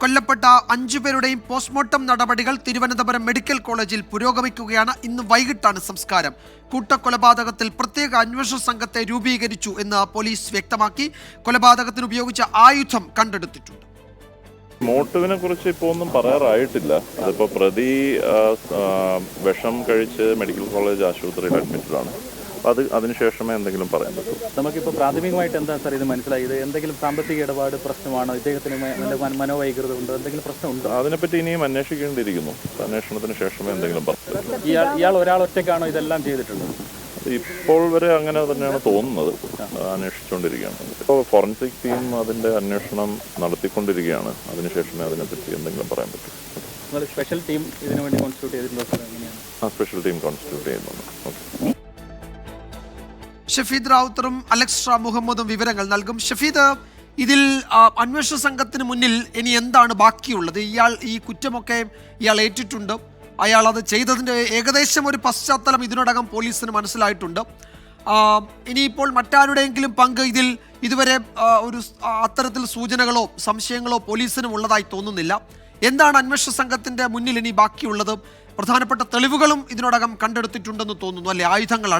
കൊല്ലപ്പെട്ട അഞ്ചുപേരുടെയും പോസ്റ്റ്മോർട്ടം നടപടികൾ തിരുവനന്തപുരം മെഡിക്കൽ കോളേജിൽ പുരോഗമിക്കുകയാണ്. ഇന്ന് വൈകിട്ടാണ് സംസ്കാരം. കൂട്ടക്കൊലപാതകത്തിൽ പ്രത്യേക അന്വേഷണ സംഘത്തെ രൂപീകരിച്ചു എന്ന് പോലീസ് വ്യക്തമാക്കി. കൊലപാതകത്തിന് ഉപയോഗിച്ച ആയുധം കണ്ടെടുത്തിട്ടുണ്ട്. മോട്ടുവിനെ കുറിച്ച് ഇപ്പോൾ ഒന്നും പറയാറായിട്ടില്ല. അതിപ്പോൾ പ്രതി വിഷം കഴിച്ച് മെഡിക്കൽ കോളേജ് ആശുപത്രിയിൽ അഡ്മിറ്റഡ് ആണ്. അപ്പോൾ അത് അതിനുശേഷമേ എന്തെങ്കിലും പറയാൻ പറ്റൂ. നമുക്കിപ്പോൾ പ്രാഥമികമായിട്ട് എന്താ സാർ ഇത് മനസ്സിലായത്? എന്തെങ്കിലും സാമ്പത്തിക ഇടപാട് പ്രശ്നമാണോ? ഇദ്ദേഹത്തിന് മനോവൈകൃതം ഉണ്ടോ? എന്തെങ്കിലും പ്രശ്നമുണ്ടോ? അതിനെപ്പറ്റി ഇനിയും അന്വേഷിക്കേണ്ടിയിരിക്കുന്നു. അന്വേഷണത്തിന് ശേഷമേ എന്തെങ്കിലും പറയാൻ പറ്റൂ. ഇയാൾ ഇയാൾ ഒരാൾ ഒറ്റയ്ക്കാണോ ഇതെല്ലാം ചെയ്തിട്ടുള്ളത്? ഇപ്പോൾ വരെ അങ്ങനെ തന്നെയാണ് തോന്നുന്നത്. അന്വേഷിച്ചുകൊണ്ടിരിക്കുകയാണ്. ഇപ്പോൾ ഫോറൻസിക് ടീം അതിന്റെ അന്വേഷണം നടത്തിക്കൊണ്ടിരിക്കുകയാണ്. അതിനുശേഷമേ അതിനെപ്പറ്റി എന്തെങ്കിലും പറയാൻ പറ്റൂ. സ്പെഷ്യൽ ടീം ഇതിനു വേണ്ടി കോൺസ്റ്റിറ്റ്യൂട്ട് ചെയ്തിട്ടുണ്ടോ സാർ? എങ്ങനെയാണ്? ആ സ്പെഷ്യൽ ടീം കോൺസ്റ്റിറ്റ്യൂട്ട് ചെയ്യുന്നുണ്ട്. ഓക്കെ. ഷഫീദ് റാവുത്തറും അലക്സ് ഷാ മുഹമ്മദും വിവരങ്ങൾ നൽകും. ഷഫീദ് ഇതിൽ അന്വേഷണ സംഘത്തിന് മുന്നിൽ ഇനി എന്താണ് ബാക്കിയുള്ളത്? ഇയാൾ ഈ കുറ്റമൊക്കെ ഇയാൾ ഏറ്റിട്ടുണ്ട്. അയാൾ അത് ചെയ്തതിന്റെ ഏകദേശം ഒരു പശ്ചാത്തലം ഇതിനോടകം പോലീസിന് മനസ്സിലായിട്ടുണ്ട്. ഇനിയിപ്പോൾ മറ്റാരുടെയെങ്കിലും പങ്ക് ഇതിൽ ഇതുവരെ ഒരു അത്തരത്തിൽ സൂചനകളോ സംശയങ്ങളോ പോലീസിനും ഉള്ളതായി തോന്നുന്നില്ല. എന്താണ് അന്വേഷണ സംഘത്തിന്റെ മുന്നിൽ ഇനി ബാക്കിയുള്ളത്? പ്രധാനപ്പെട്ട തെളിവുകളും ഇതിനോടകം കണ്ടെടുത്തിട്ടുണ്ടെന്ന് തോന്നുന്നു അല്ലെ? ആയുധങ്ങൾ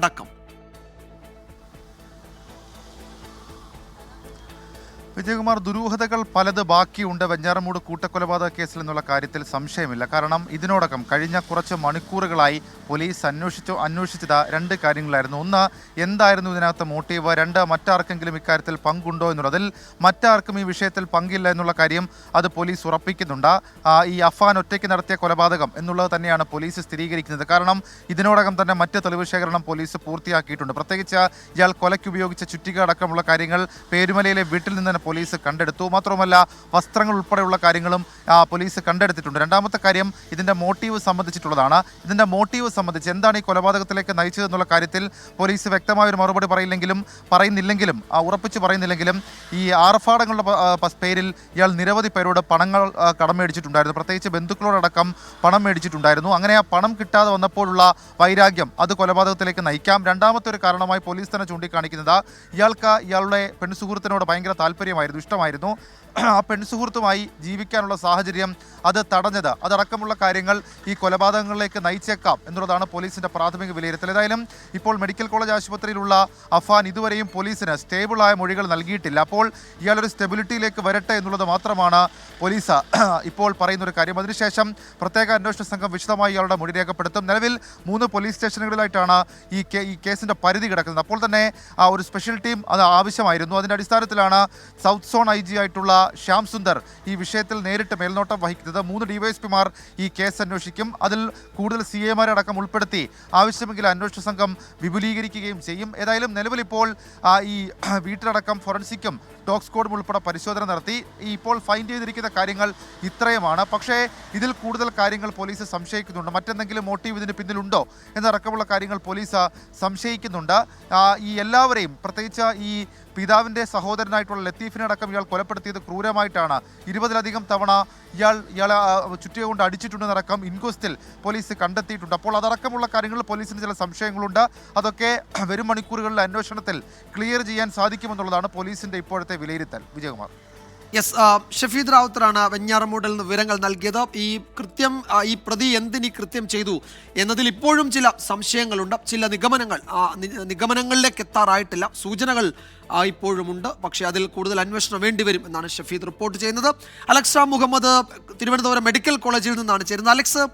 വിജയകുമാർ ദുരൂഹതകൾ പലത് ബാക്കിയുണ്ട്. വെഞ്ഞാറമൂട് കൂട്ടക്കൊലപാതക കേസിൽ എന്നുള്ള കാര്യത്തിൽ സംശയമില്ല. കാരണം ഇതിനോടകം കഴിഞ്ഞ കുറച്ച് മണിക്കൂറുകളായി പോലീസ് അന്വേഷിച്ചു അന്വേഷിച്ചത് രണ്ട് കാര്യങ്ങളായിരുന്നു. ഒന്ന് എന്തായിരുന്നു ഇതിനകത്ത് മോട്ടീവ്? രണ്ട് മറ്റാർക്കെങ്കിലും ഇക്കാര്യത്തിൽ പങ്കുണ്ടോ എന്നുള്ളതിൽ മറ്റാർക്കും ഈ വിഷയത്തിൽ പങ്കില്ല എന്നുള്ള കാര്യം അത് പോലീസ് ഉറപ്പിക്കുന്നുണ്ട്. ഈ അഫാൻ ഒറ്റയ്ക്ക് നടത്തിയ കൊലപാതകം എന്നുള്ളത് തന്നെയാണ് പോലീസ് സ്ഥിരീകരിക്കുന്നത്. കാരണം ഇതിനോടകം തന്നെ മറ്റ് തെളിവ് ശേഖരണം പോലീസ് പൂർത്തിയാക്കിയിട്ടുണ്ട്. പ്രത്യേകിച്ച് ഇയാൾ കൊലയ്ക്ക് ഉപയോഗിച്ച ചുറ്റിക അടക്കമുള്ള കാര്യങ്ങൾ പേരുമലയിലെ വീട്ടിൽ നിന്ന് തന്നെ പോലീസ് കണ്ടെടുത്തു. മാത്രമല്ല വസ്ത്രങ്ങൾ ഉൾപ്പെടെയുള്ള കാര്യങ്ങളും പോലീസ് കണ്ടെടുത്തിട്ടുണ്ട്. രണ്ടാമത്തെ കാര്യം ഇതിന്റെ മോട്ടീവ് സംബന്ധിച്ചിട്ടുള്ളതാണ്. ഇതിന്റെ മോട്ടീവ് സംബന്ധിച്ച് എന്താണ് ഈ കൊലപാതകത്തിലേക്ക് നയിച്ചതെന്നുള്ള കാര്യത്തിൽ പോലീസ് വ്യക്തമായ ഒരു മറുപടി പറയില്ലെങ്കിലും പറയുന്നില്ലെങ്കിലും ഉറപ്പിച്ച് പറയുന്നില്ലെങ്കിലും ഈ ആർഭാടങ്ങളുടെ പേരിൽ ഇയാൾ നിരവധി പേരോട് പണങ്ങൾ കടം മേടിച്ചിട്ടുണ്ടായിരുന്നു. പ്രത്യേകിച്ച് ബന്ധുക്കളോടക്കം പണം മേടിച്ചിട്ടുണ്ടായിരുന്നു. അങ്ങനെ ആ പണം കിട്ടാതെ വന്നപ്പോഴുള്ള വൈരാഗ്യം അത് കൊലപാതകത്തിലേക്ക് നയിക്കാം. രണ്ടാമത്തെ ഒരു കാരണമായി പോലീസ് തന്നെ ചൂണ്ടിക്കാണിക്കുന്നത് ഇയാൾക്ക് ഇയാളുടെ പെൺസുഹൃത്തിനോട് ഭയങ്കര താല്പര്യമായിരുന്നു ഇഷ്ടമായിരുന്നു. ആ പെൺസുഹൃത്തുമായി ജീവിക്കാനുള്ള സാഹചര്യം അത് തടഞ്ഞത്. അതടക്കമുള്ള കാര്യങ്ങൾ ഈ കൊലപാതകങ്ങളിലേക്ക് നയിച്ചേക്കാം എന്നുള്ളതാണ് പോലീസിന്റെ പ്രാഥമിക വിലയിരുത്തൽ. ഏതായാലും ഇപ്പോൾ മെഡിക്കൽ കോളേജ് ആശുപത്രിയിലുള്ള അഫാൻ ഇതുവരെയും പോലീസിന് സ്റ്റേബിളായ മൊഴികൾ നൽകിയിട്ടില്ല. അപ്പോൾ ഇയാളൊരു സ്റ്റെബിലിറ്റിയിലേക്ക് വരട്ടെ എന്നുള്ളത് മാത്രമാണ് പോലീസ് ഇപ്പോൾ പറയുന്ന ഒരു കാര്യം. അതിനുശേഷം പ്രത്യേക അന്വേഷണ സംഘം വിശദമായി ഇയാളുടെ മൊഴി രേഖപ്പെടുത്തും. നിലവിൽ മൂന്ന് പോലീസ് സ്റ്റേഷനുകളിലായിട്ടാണ് ഈ ഈ കേസിന്റെ പരിധി കിടക്കുന്നത്. അപ്പോൾ തന്നെ ആ ഒരു സ്പെഷ്യൽ ടീം അത് ആവശ്യമായിരുന്നു. അതിന്റെ അടിസ്ഥാനത്തിലാണ് സൗത്ത് സോൺ ഐ ജി ആയിട്ടുള്ള ശ്യാം സുന്ദർ ഈ വിഷയത്തിൽ നേരിട്ട് മേൽനോട്ടം വഹിക്കുന്നത്. മൂന്ന് ഡിവൈഎസ്പിമാർ ഈ കേസ് അന്വേഷിക്കും. അതിൽ കൂടുതൽ സി എമാരെ അടക്കം ഉൾപ്പെടുത്തി ആവശ്യമെങ്കിൽ അന്വേഷണ സംഘം വിപുലീകരിക്കുകയും ചെയ്യും. ഏതായാലും നിലവിൽ ഇപ്പോൾ ഈ വീട്ടിലടക്കം ഫോറൻസിക്കും ഡോഗ് ഉൾപ്പെടെ പരിശോധന നടത്തി. ഇപ്പോൾ ഫൈൻഡ് ചെയ്തിരിക്കുന്ന കാര്യങ്ങൾ ഇത്രയുമാണ്. പക്ഷേ ഇതിൽ കൂടുതൽ കാര്യങ്ങൾ പോലീസ് സംശയിക്കുന്നുണ്ട്. മറ്റെന്തെങ്കിലും മോട്ടീവ് ഇതിന് പിന്നിലുണ്ടോ എന്നടക്കമുള്ള കാര്യങ്ങൾ പോലീസ് സംശയിക്കുന്നുണ്ട്. ഈ എല്ലാവരെയും പ്രത്യേകിച്ച് ഈ പിതാവിന്റെ സഹോദരനായിട്ടുള്ള ലത്തീഫിനെ അടക്കം ഇയാൾ കൊലപ്പെടുത്തിയത് ക്രൂരമായിട്ടാണ്. ഇരുപതിലധികം തവണ ഇയാൾ ഇയാളെ ചുറ്റിക കൊണ്ട് അടിച്ചിട്ടുണ്ടെന്നടക്കം ഇൻക്വസ്റ്റിൽ പോലീസ് കണ്ടെത്തിയിട്ടുണ്ട്. അപ്പോൾ അതടക്കമുള്ള കാര്യങ്ങളിൽ പോലീസിന് ചില സംശയങ്ങളുണ്ട്. അതൊക്കെ വരും മണിക്കൂറുകളിലെ അന്വേഷണത്തിൽ ക്ലിയർ ചെയ്യാൻ സാധിക്കുമെന്നുള്ളതാണ് പോലീസിന്റെ ഇപ്പോഴത്തെ വിലയിരുത്തൽ. വിജയകുമാർ. യെസ് ഷഫീദ് റാവുത്തറാണ് വെഞ്ഞാറമൂടിൽ നിന്ന് വിവരങ്ങൾ നൽകിയത്. ഈ കൃത്യം ഈ പ്രതി എന്തിനി കൃത്യം ചെയ്തു എന്നതിൽ ഇപ്പോഴും ചില സംശയങ്ങളുണ്ട്. ചില നിഗമനങ്ങൾ നിഗമനങ്ങളിലേക്ക് എത്താറായിട്ടില്ല. സൂചനകൾ ഇപ്പോഴുമുണ്ട്. പക്ഷേ അതിൽ കൂടുതൽ അന്വേഷണം വേണ്ടിവരും എന്നാണ് ഷഫീദ് റിപ്പോർട്ട് ചെയ്യുന്നത്. അലക്സ മുഹമ്മദ് തിരുവനന്തപുരം മെഡിക്കൽ കോളേജിൽ നിന്നാണ് ചേരുന്നത്. അലക്സ്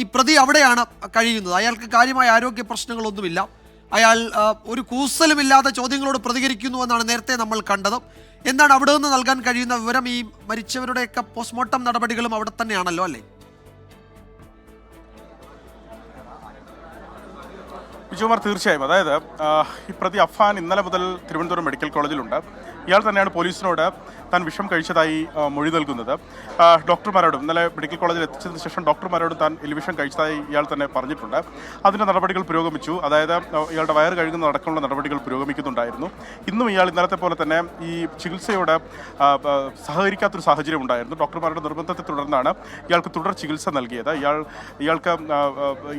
ഈ പ്രതി അവിടെയാണ് കഴിയുന്നത്. അയാൾക്ക് കാര്യമായ ആരോഗ്യ പ്രശ്നങ്ങളൊന്നുമില്ല. അയാൾ ഒരു കൂസലുമില്ലാതെ ചോദ്യങ്ങളോട് പ്രതികരിക്കുന്നു എന്നാണ് നേരത്തെ നമ്മൾ കണ്ടത്. എന്താണ് അവിടെ നിന്ന് നൽകാൻ കഴിയുന്ന വിവരം? ഈ മരിച്ചവരുടെയൊക്കെ പോസ്റ്റ്മോർട്ടം നടപടികളും അവിടെ തന്നെയാണല്ലോ അല്ലേ? വിജയകുമാർ തീർച്ചയായും. അതായത് ഈ പ്രതി അഫാൻ ഇന്നലെ മുതൽ തിരുവനന്തപുരം മെഡിക്കൽ കോളേജിലുണ്ട്. ഇയാൾ തന്നെയാണ് പോലീസിനോട് താൻ വിഷം കഴിച്ചതായി മൊഴി നൽകുന്നത്. ഡോക്ടർമാരോടും ഇന്നലെ മെഡിക്കൽ കോളേജിൽ എത്തിച്ചതിന് ശേഷം ഡോക്ടർമാരോടും താൻ എലിവിഷം കഴിച്ചതായി ഇയാൾ തന്നെ പറഞ്ഞിട്ടുണ്ട്. അതിന്റെ നടപടികൾ പുരോഗമിച്ചു. അതായത് ഇയാളുടെ വയറ് കഴുകുന്ന അടക്കമുള്ള നടപടികൾ പുരോഗമിക്കുന്നുണ്ടായിരുന്നു. ഇന്നും ഇയാൾ ഇന്നലത്തെ പോലെ തന്നെ ഈ ചികിത്സയോട് സഹകരിക്കാത്തൊരു സാഹചര്യം ഉണ്ടായിരുന്നു. ഡോക്ടർമാരുടെ നിർബന്ധത്തെ തുടർന്നാണ് ഇയാൾക്ക് തുടർ ചികിത്സ നൽകിയത്. ഇയാൾ ഇയാൾക്ക്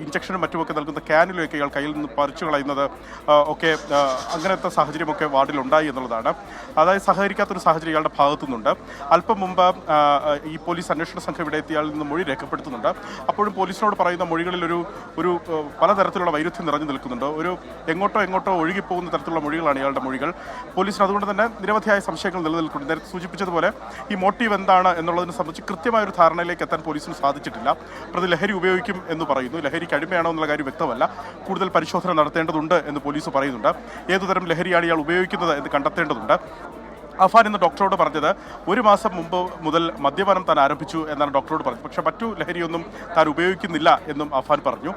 ഇഞ്ചക്ഷനും മറ്റുമൊക്കെ നൽകുന്ന ക്യാനിലൊക്കെ ഇയാൾ കയ്യിൽ നിന്ന് പറിച്ചു കളയുന്നത് ഒക്കെ അങ്ങനത്തെ സാഹചര്യമൊക്കെ വാർഡിലുണ്ടായി എന്നുള്ളതാണ്. അതായത് സഹകരിക്കാത്തൊരു സാഹചര്യം ഇയാളുടെ ഭാഗത്തു നിന്നുണ്ട് അല്പം മുമ്പ് ഈ പോലീസ് അന്വേഷണ സംഘം ഇവിടെ എത്തിയാൽ നിന്ന് മൊഴി രേഖപ്പെടുത്തുന്നുണ്ട്. അപ്പോഴും പോലീസിനോട് പറയുന്ന മൊഴികളിൽ ഒരു ഒരു പലതരത്തിലുള്ള വൈരുദ്ധ്യം നിറഞ്ഞു നിൽക്കുന്നുണ്ട്. ഒരു എങ്ങോട്ടോ എങ്ങോട്ടോ ഒഴുകിപ്പോകുന്ന തരത്തിലുള്ള മൊഴികളാണ് ഇയാളുടെ മൊഴികൾ. പോലീസിന് അതുകൊണ്ട് തന്നെ നിരവധിയായ സംശയങ്ങൾ നിലനിൽക്കുന്നുണ്ട്. നേരത്തെ സൂചിപ്പിച്ചതുപോലെ ഈ മോട്ടീവ് എന്താണ് എന്നുള്ളതിനെ സംബന്ധിച്ച് കൃത്യമായ ഒരു ധാരണയിലേക്ക് എത്താൻ പോലീസിന് സാധിച്ചിട്ടില്ല. പ്രതി ലഹരി ഉപയോഗിക്കും എന്ന് പറയുന്നു. ലഹരിക്ക് അടിമയാണോ എന്നുള്ള കാര്യം വ്യക്തമല്ല. കൂടുതൽ പരിശോധന നടത്തേണ്ടതുണ്ട് എന്ന് പോലീസ് പറയുന്നുണ്ട്. ഏതുതരം ലഹരിയാണ് ഇയാൾ ഉപയോഗിക്കുന്നത് എന്ന് കണ്ടെത്തേണ്ടതുണ്ട്. അഫാൻ ഇന്ന് ഡോക്ടറോട് പറഞ്ഞത് ഒരു മാസം മുമ്പ് മുതൽ മദ്യപാനം താൻ ആരംഭിച്ചു എന്നാണ് ഡോക്ടറോട് പറഞ്ഞത്. പക്ഷേ മറ്റു ലഹരിയൊന്നും താൻ ഉപയോഗിക്കുന്നില്ല എന്നും അഫാൻ പറഞ്ഞു.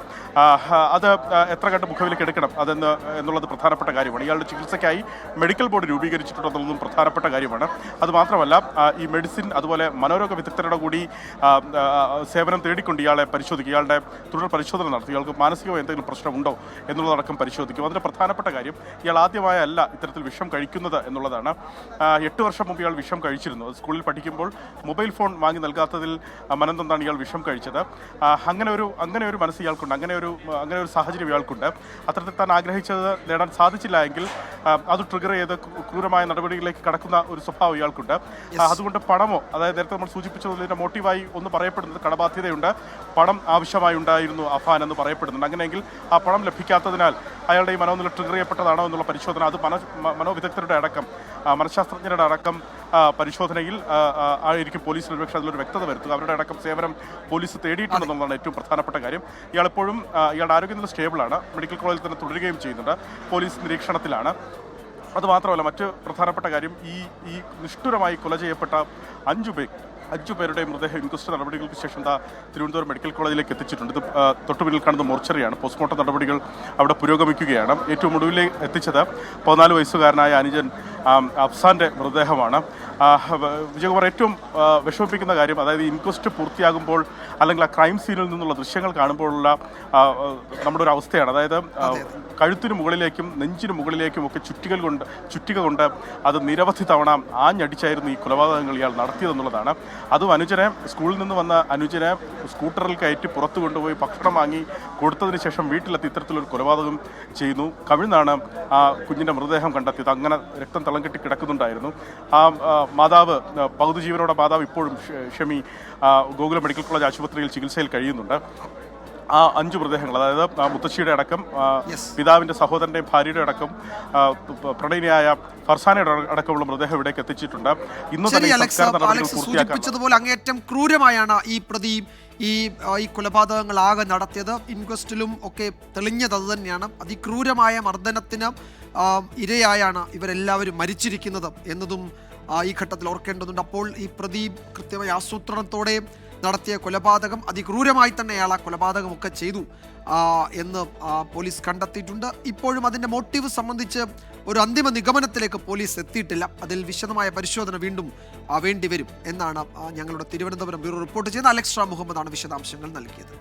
അത് എത്ര കണ്ട് മുഖവിലേക്ക് എടുക്കണം അതെന്ന് എന്നുള്ളത് പ്രധാനപ്പെട്ട കാര്യമാണ്. ഇയാളുടെ ചികിത്സയ്ക്കായി മെഡിക്കൽ ബോർഡ് രൂപീകരിച്ചിട്ടുണ്ടെന്നുള്ളതും പ്രധാനപ്പെട്ട കാര്യമാണ്. അതുമാത്രമല്ല ഈ മെഡിസിൻ അതുപോലെ മനോരോഗ വിദഗ്ധരുടെ കൂടി സേവനം തേടിക്കൊണ്ട് ഇയാളെ പരിശോധിക്കും. ഇയാളുടെ തുടർ പരിശോധന നടത്തും. ഇയാൾക്ക് മാനസികമായി എന്തെങ്കിലും പ്രശ്നമുണ്ടോ എന്നുള്ളതടക്കം പരിശോധിക്കും. അതിന്റെ പ്രധാനപ്പെട്ട കാര്യം ഇയാൾ ആദ്യമായല്ല ഇത്തരത്തിൽ വിഷം കഴിക്കുന്നത് എന്നുള്ളതാണ്. എട്ട് വർഷം മുമ്പ് ഇയാൾ വിഷം കഴിച്ചിരുന്നു. സ്കൂളിൽ പഠിക്കുമ്പോൾ മൊബൈൽ ഫോൺ വാങ്ങി നൽകാത്തതിൽ മനംതൊന്നാണ് ഇയാൾ വിഷം കഴിച്ചത്? അങ്ങനെ ഒരു അങ്ങനെ ഒരു മനസ്സ് ഇയാൾക്കുണ്ട്. അങ്ങനെ ഒരു അങ്ങനെ ഒരു സാഹചര്യം ഇയാൾക്കുണ്ട്. അത്തരത്തിൽ താൻ ആഗ്രഹിച്ചത് നേടാൻ സാധിച്ചില്ല എങ്കിൽ അത് ട്രിഗർ ചെയ്ത് ക്രൂരമായ നടപടികളിലേക്ക് കടക്കുന്ന ഒരു സ്വഭാവം ഇയാൾക്കുണ്ട്. അതുകൊണ്ട് പണമോ അതായത് നേരത്തെ നമ്മൾ സൂചിപ്പിച്ചതിന്റെ മോട്ടീവായി ഒന്ന് പറയപ്പെടുന്നത് കടബാധ്യതയുണ്ട്. പണം ആവശ്യമായി ഉണ്ടായിരുന്നു അഫാൻ എന്ന് പറയപ്പെടുന്നുണ്ട്. അങ്ങനെയെങ്കിൽ ആ പണം ലഭിക്കാത്തതിനാൽ അയാളുടെ ഈ മനോനില ട്രിഗർ ചെയ്യപ്പെട്ടതാണോ എന്നുള്ള പരിശോധന അത് മന മനോവിദഗ്ധരുടെ അടക്കം. ആ, മനഃശാസ്ത്രജ്ഞരുടെ അടക്കം പരിശോധനയിൽ ആയിരിക്കും പോലീസ് ഒരുപക്ഷെ അതിലൊരു വ്യക്തത വരുത്തുക. അവരുടെ അടക്കം സേവനം പോലീസ് തേടിയിട്ടുണ്ടെന്നുള്ളതാണ് ഏറ്റവും പ്രധാനപ്പെട്ട കാര്യം. ഇയാൾ ആരോഗ്യ ഇയാളുടെ ആരോഗ്യനില സ്റ്റേബിളാണ്. മെഡിക്കൽ കോളേജിൽ തന്നെ തുടരുകയും ചെയ്യുന്നുണ്ട്. പോലീസ് നിരീക്ഷണത്തിലാണ്. അതുമാത്രമല്ല മറ്റ് പ്രധാനപ്പെട്ട കാര്യം ഈ ഈ നിഷ്ഠുരമായി കൊല ചെയ്യപ്പെട്ട അഞ്ചു പേർ അഞ്ചു പേരുടെ മൃതദേഹം ഇൻക്വസ്റ്റ് നടപടികൾക്ക് ശേഷം തിരുവനന്തപുരം മെഡിക്കൽ കോളേജിലേക്ക് എത്തിച്ചിട്ടുണ്ട്. ഇത് തൊട്ടുപിന്നിൽ കാണുന്ന മോർച്ചറിയാണ്. പോസ്റ്റ്മോർട്ടം നടപടികൾ അവിടെ പുരോഗമിക്കുകയാണ്. ഏറ്റവും ഒടുവിൽ എത്തിച്ചത് പതിനാല് വയസ്സുകാരനായ അനുജൻ അഫ്സാന്റെ മൃതദേഹമാണ്. വിജയകുമാർ ഏറ്റവും വിഷമിപ്പിക്കുന്ന കാര്യം അതായത് ഇൻക്വസ്റ്റ് പൂർത്തിയാകുമ്പോൾ അല്ലെങ്കിൽ ആ ക്രൈം സീനിൽ നിന്നുള്ള ദൃശ്യങ്ങൾ കാണുമ്പോഴുള്ള നമ്മുടെ ഒരു അവസ്ഥയാണ്. അതായത് കഴുത്തിന് മുകളിലേക്കും നെഞ്ചിനു മുകളിലേക്കും ഒക്കെ ചുറ്റികൾ കൊണ്ട് ചുറ്റിക കൊണ്ട് അത് നിരവധി തവണ ആഞ്ഞടിച്ചായിരുന്നു ഈ കൊലപാതകങ്ങൾ ഇയാൾ നടത്തിയതെന്നുള്ളതാണ്. അതും അനുജനെ സ്കൂളിൽ നിന്ന് വന്ന അനുജനെ സ്കൂട്ടറിൽ കയറ്റി പുറത്തു കൊണ്ടുപോയി ഭക്ഷണം വാങ്ങി കൊടുത്തതിന് ശേഷം വീട്ടിലെത്തി ഇത്തരത്തിലൊരു കൊലപാതകം ചെയ്യുന്നു. കവിഴ്ന്നാണ് ആ കുഞ്ഞിന്റെ മൃതദേഹം കണ്ടെത്തിയത്. അങ്ങനെ രക്തം തളം കെട്ടി കിടക്കുന്നുണ്ടായിരുന്നു. ആ, മാതാവ് ആ, പകുതി ജീവനോടെ മാതാവ് ഇപ്പോഴും ഷമി ഗോകുലം മെഡിക്കൽ കോളേജ് ആശുപത്രിയിൽ ചികിത്സയിൽ കഴിയുന്നുണ്ട്. ആ അഞ്ച് മൃതദേഹങ്ങൾ അതായത് മുത്തശ്ശിയുടെ അടക്കം പിതാവിന്റെ സഹോദരന്റെയും ഭാര്യയുടെ അടക്കം പ്രണയിനിയായ ഫർസാനയുടെ അടക്കമുള്ള മൃതദേഹം ഇവിടേക്ക് എത്തിച്ചിട്ടുണ്ട്. ഇന്ന് തന്നെ സൂചിപ്പിച്ചതുപോലെ അങ്ങേറ്റം ക്രൂരമായാണ് ഈ പ്രതി ഈ ഈ കൊലപാതകങ്ങൾ ആകെ നടത്തിയത്. ഇൻക്വസ്റ്റിലും ഒക്കെ തെളിഞ്ഞത് അത് തന്നെയാണ്. അതിക്രൂരമായ മർദ്ദനത്തിന് ഇരയായാണ് ഇവരെല്ലാവരും മരിച്ചിരിക്കുന്നത് എന്നതും ഈ ഘട്ടത്തിൽ ഓർക്കേണ്ടതുണ്ട്. അപ്പോൾ ഈ പ്രദീപ് കൃത്യമായ ആസൂത്രണത്തോടെ നടത്തിയ കൊലപാതകം അതിക്രൂരമായി തന്നെ അയാൾ ആ കൊലപാതകമൊക്കെ ചെയ്തു എന്ന് പോലീസ് കണ്ടെത്തിയിട്ടുണ്ട്. ഇപ്പോഴും അതിന്റെ മോട്ടീവ് സംബന്ധിച്ച് ഒരു അന്തിമ നിഗമനത്തിലേക്ക് പോലീസ് എത്തിയിട്ടില്ല. അതിൽ വിശദമായ പരിശോധന വീണ്ടും വേണ്ടിവരും എന്നാണ് ഞങ്ങളുടെ തിരുവനന്തപുരം ബ്യൂറോ റിപ്പോർട്ട് ചെയ്യുന്ന അലക്സ് മുഹമ്മദാണ് വിശദാംശങ്ങൾ നൽകിയത്.